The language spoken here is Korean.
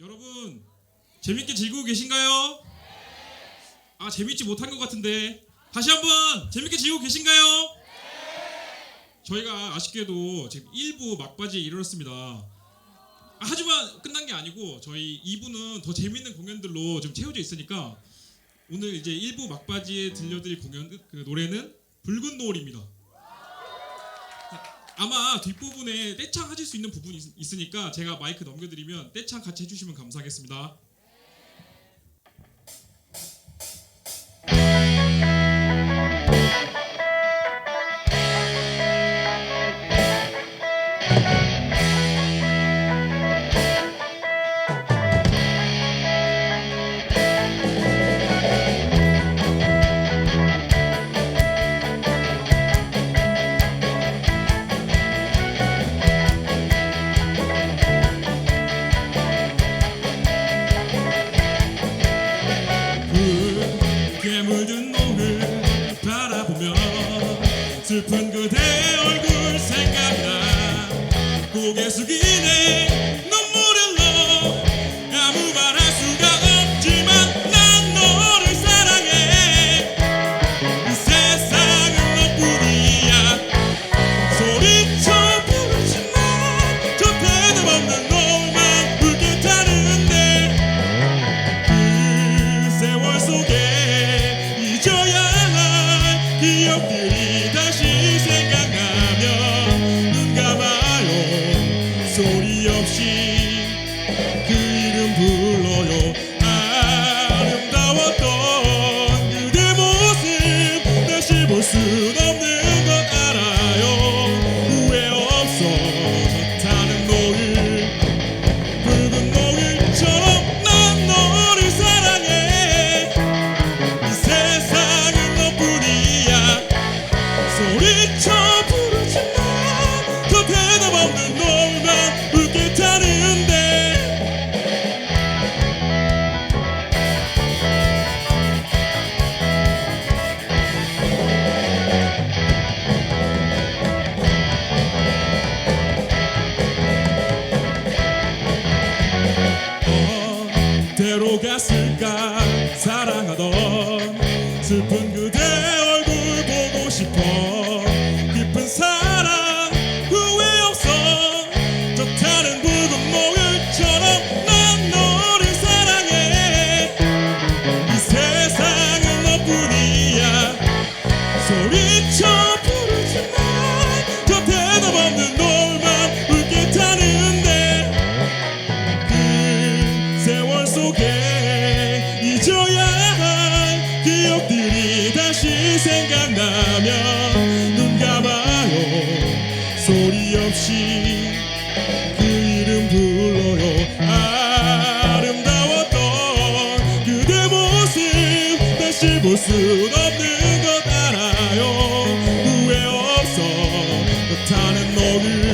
여러분 재밌게 즐기고 계신가요? 아 재밌지 못한 것 같은데 다시 한번 재밌게 즐기고 계신가요? 저희가 아쉽게도 지금 1부 막바지에 이르렀습니다. 아, 하지만 끝난 게 아니고 저희 2부는 더 재밌는 공연들로 좀 채워져 있으니까 오늘 이제 1부 막바지에 들려드릴 공연 그 노래는 붉은 노을입니다. 아마 뒷부분에 떼창 하실 수 있는 부분이 있- 있으니까 제가 마이크 넘겨드리면 떼창 같이 해주시면 감사하겠습니다. 기억 어디로 갔을까? 사랑하던 슬픈 그 생각나면 눈 감아요. 소리 없이 그 이름 불러요. 아름다웠던 그대 모습 다시 볼 수 없는 것 알아요. 후회 없어 나타낸 너를